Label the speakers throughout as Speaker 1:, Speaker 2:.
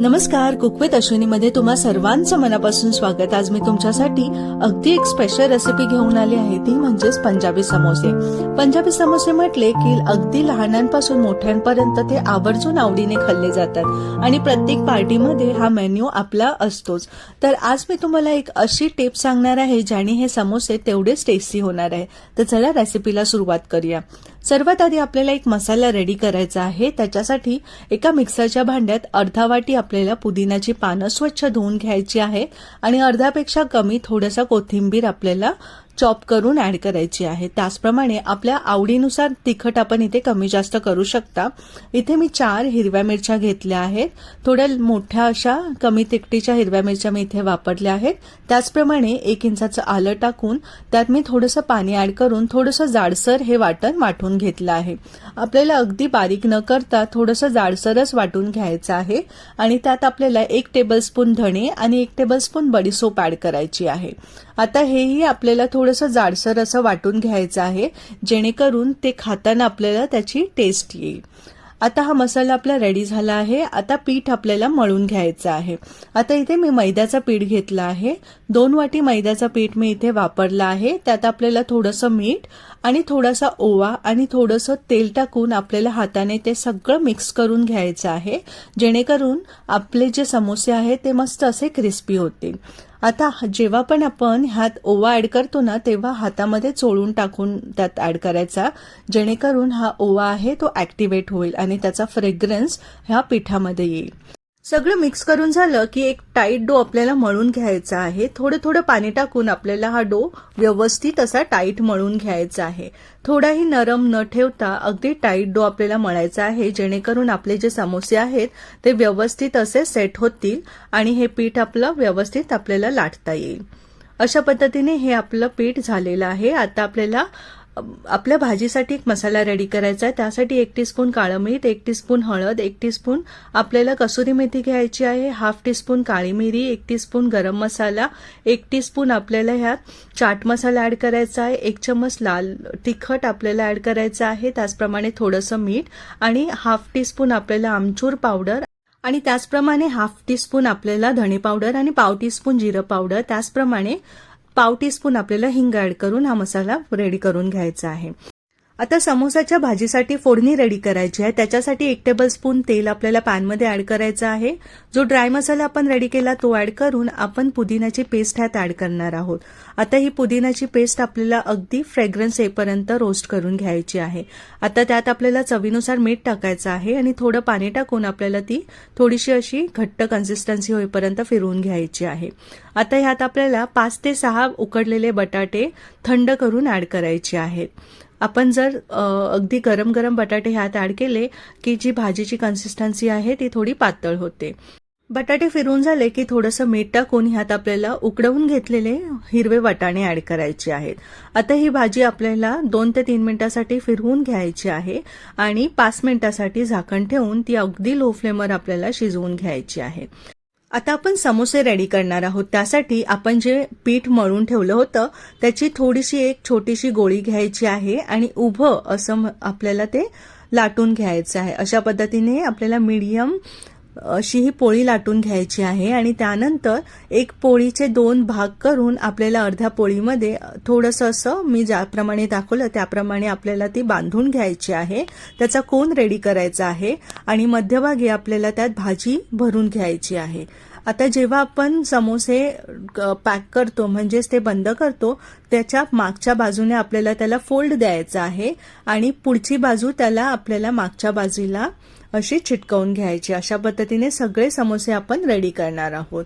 Speaker 1: नमस्कार कुकवेत अश्विनीमध्ये तुम्हा सर्वांचं मनापासून स्वागत. आज मी तुमच्यासाठी अगदी एक स्पेशल रेसिपी घेऊन आली आहे. ती म्हणजेच पंजाबी समोसे. पंजाबी समोसे म्हटले की अगदी लहानांपासून मोठ्यांपर्यंत ते आवर्जून आवडीने खाल्ले जातात आणि प्रत्येक पार्टीमध्ये हा मेन्यू आपला असतोच. तर आज मी तुम्हाला एक अशी टिप सांगणार आहे ज्याने हे समोसे तेवढेच टेस्टी होणार आहे. तर चला रेसिपीला सुरुवात करूया. सर्वात आधी आपल्याला एक मसाला रेडी करायचा आहे. त्याच्यासाठी एका मिक्सरच्या भांड्यात अर्धा वाटी आपल्याला पुदिनाची पानं स्वच्छ धुवून घ्यायची आहे आणि अर्ध्यापेक्षा कमी थोडंसं कोथिंबीर आपल्याला चॉप करून ऍड करायची आहे. त्याचप्रमाणे आपल्या आवडीनुसार तिखट आपण इथे कमी जास्त करू शकता. इथे मी चार हिरव्या मिरच्या घेतल्या आहेत. थोड्या मोठ्या अशा कमी तिखटीच्या हिरव्या मिरच्या मी इथे वापरल्या आहेत. त्याचप्रमाणे एक इंचाचं आलं टाकून त्यात मी थोडंसं पाणी ऍड करून थोडंसं जाडसर हे वाटण वाटून घेतलं आहे. आपल्याला अगदी बारीक न करता थोडंसं जाडसरच वाटून घ्यायचं आहे आणि त्यात आपल्याला एक टेबलस्पून धणे आणि एक टेबलस्पून बडीसोप ऍड करायची आहे. आता हेही आपल्याला थोडं थोडंसं जाडसर असं वाटून घ्यायचं आहे जेणेकरून ते खाताना आपल्याला त्याची टेस्ट येईल. आता हा मसाला आपला रेडी झाला आहे. आता पीठ आपल्याला मळून घ्यायचं आहे. आता इथे मी मैद्याचं पीठ घेतलं आहे. दोन वाटी मैद्याचं पीठ मी इथे वापरलं आहे. त्यात आपल्याला थोडंसं मीठ आणि थोडासा ओवा आणि थोडंसं तेल टाकून आपल्याला हाताने ते सगळं मिक्स करून घ्यायचं आहे. जेणेकरून आपले जे समोसे आहेत ते मस्त असे क्रिस्पी होतील. आता जेव्हा पण आपण ह्यात ओवा ऍड करतो ना तेव्हा हातामध्ये चोळून टाकून त्यात ऍड करायचा. जेणेकरून हा ओवा आहे तो ॲक्टिवेट होईल आणि त्याचा फ्रेग्रन्स ह्या पिठामध्ये येईल. सगळं मिक्स करून झालं की एक टाईट डो आपल्याला मळून घ्यायचा आहे. थोडं थोडं पाणी टाकून आपल्याला हा डो व्यवस्थित असा टाईट मळून घ्यायचा आहे. थोडाही नरम न ठेवता अगदी टाईट डो आपल्याला मळायचा आहे. जेणेकरून आपले जे समोसे आहेत ते व्यवस्थित असे सेट होतील आणि हे पीठ आपलं व्यवस्थित आपल्याला लाटता येईल. अशा पद्धतीने हे आपलं पीठ झालेलं आहे. आता आपल्याला आपल्या भाजीसाठी एक मसाला रेडी करायचा आहे. त्यासाठी एक टीस्पून काळं मीठ एक टीस्पून हळद एक टीस्पून आपल्याला कसुरी मेथी घ्यायची आहे हाफ टीस्पून काळी मिरी एक टीस्पून गरम मसाला एक टीस्पून आपल्याला ह्यात चाट मसाला ऍड करायचा आहे एक चम्मच लाल तिखट आपल्याला ऍड करायचं आहे त्याचप्रमाणे थोडंसं मीठ आणि हाफ टीस्पून आपल्याला आमचूर पावडर आणि त्याचप्रमाणे हाफ टीस्पून आपल्याला धणे पावडर आणि पाव टीस्पून जिरं पावडर त्याचप्रमाणे पाव टीस्पून आपल्याला हिंग ॲड करून हा मसाला रेडी करून घ्यायचा आहे. आता समोसाच्या भाजीसाठी फोडणी रेडी करायची आहे. त्याच्यासाठी एक टेबल स्पून तेल आपल्याला पॅनमध्ये ऍड करायचं आहे. जो ड्राय मसाला आपण रेडी केला तो ऍड करून आपण पुदिनाची पेस्ट ह्यात ऍड करणार आहोत. आता ही पुदिनाची पेस्ट आपल्याला अगदी फ्रेग्रन्स येईपर्यंत रोस्ट करून घ्यायची आहे. आता त्यात आपल्याला चवीनुसार मीठ टाकायचं आहे आणि थोडं पाणी टाकून आपल्याला ती थोडीशी अशी घट्ट कन्सिस्टन्सी होईपर्यंत फिरवून घ्यायची आहे. आता ह्यात आपल्याला पाच ते सहा उकडलेले बटाटे थंड करून ऍड करायचे आहेत. आपण जर अगदी गरम गरम बटाटे ह्यात ऍड केले की जी भाजीची कन्सिस्टन्सी आहे ती थोडी पातळ होते. बटाटे फिरून झाले की थोडंसं मीठ टाकून ह्यात आपल्याला उकडवून घेतलेले हिरवे वाटाणे ऍड करायचे आहेत. आता ही भाजी आपल्याला दोन ते तीन मिनिटासाठी फिरवून घ्यायची आहे आणि पाच मिनिटासाठी झाकण ठेवून ती अगदी लो फ्लेमवर आपल्याला शिजवून घ्यायची आहे. आता आपण समोसे रेडी करणार आहोत. त्यासाठी आपण जे पीठ मळून ठेवलं होतं त्याची थोडीशी एक छोटीशी गोळी घ्यायची आहे आणि उभं असं आपल्याला ते लाटून घ्यायचं आहे. अशा पद्धतीने आपल्याला मीडियम अशी ही पोळी लाटून घ्यायची आहे आणि त्यानंतर एक पोळीचे दोन भाग करून आपल्याला अर्ध्या पोळीमध्ये थोडंसं असं मी ज्याप्रमाणे दाखवलं त्याप्रमाणे आपल्याला ती बांधून घ्यायची आहे. त्याचा कोन रेडी करायचा आहे आणि मध्यभागी आपल्याला त्यात भाजी भरून घ्यायची आहे. आता जेव्हा आपण समोसे पॅक करतो म्हणजेच ते बंद करतो त्याच्या मागच्या बाजूने आपल्याला त्याला फोल्ड द्यायचा आहे आणि पुढची बाजू त्याला आपल्याला मागच्या बाजूला अशी चिटकवून घ्यायची. अशा पद्धतीने सगळे समोसे आपण रेडी करणार आहोत.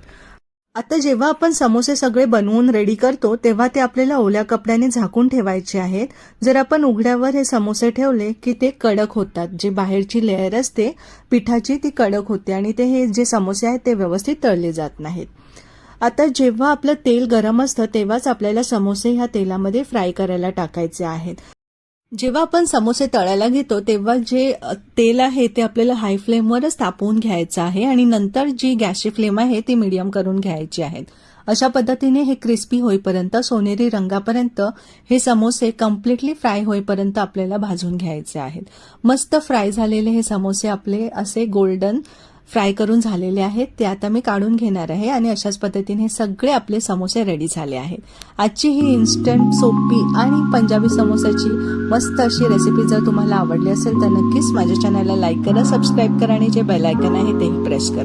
Speaker 1: आता जेव्हा आपण समोसे सगळे बनवून रेडी करतो तेव्हा ते आपल्याला ओल्या कपड्याने झाकून ठेवायचे आहेत. जर आपण उघड्यावर हे समोसे ठेवले की ते कडक होतात जे बाहेरची लेअर असते पिठाची ती कडक होते आणि ते हे जे समोसे आहेत ते व्यवस्थित तळले जात नाहीत. आता जेव्हा आपलं तेल गरम असतं तेव्हाच आपल्याला समोसे ह्या तेलामध्ये फ्राय करायला टाकायचे आहेत. जेव्हा आपण समोसे तळायला घेतो तेव्हा जे तेल आहे ते आपल्याला हाय फ्लेमवरच तापवून घ्यायचं आहे आणि नंतर जी गॅसची फ्लेम आहे ती मिडियम करून घ्यायची आहेत. अशा पद्धतीने हे क्रिस्पी होईपर्यंत सोनेरी रंगापर्यंत हे समोसे कम्प्लिटली फ्राय होईपर्यंत आपल्याला भाजून घ्यायचे आहेत. मस्त फ्राय झालेले हे समोसे आपले असे गोल्डन फ्राय करून झालेले आहेत ते आता मी काढून घेणार आहे आणि अशाच पद्धतीने हे सगळे आपले समोसे रेडी झाले आहेत. आजची ही इन्स्टंट सोपी आणि पंजाबी समोसाची मस्त अशी रेसिपी जर तुम्हाला आवडली असेल तर नक्कीच माझ्या चॅनलला लाईक करा सबस्क्राईब करा आणि जे बेल आयकन आहे तेही प्रेस करा.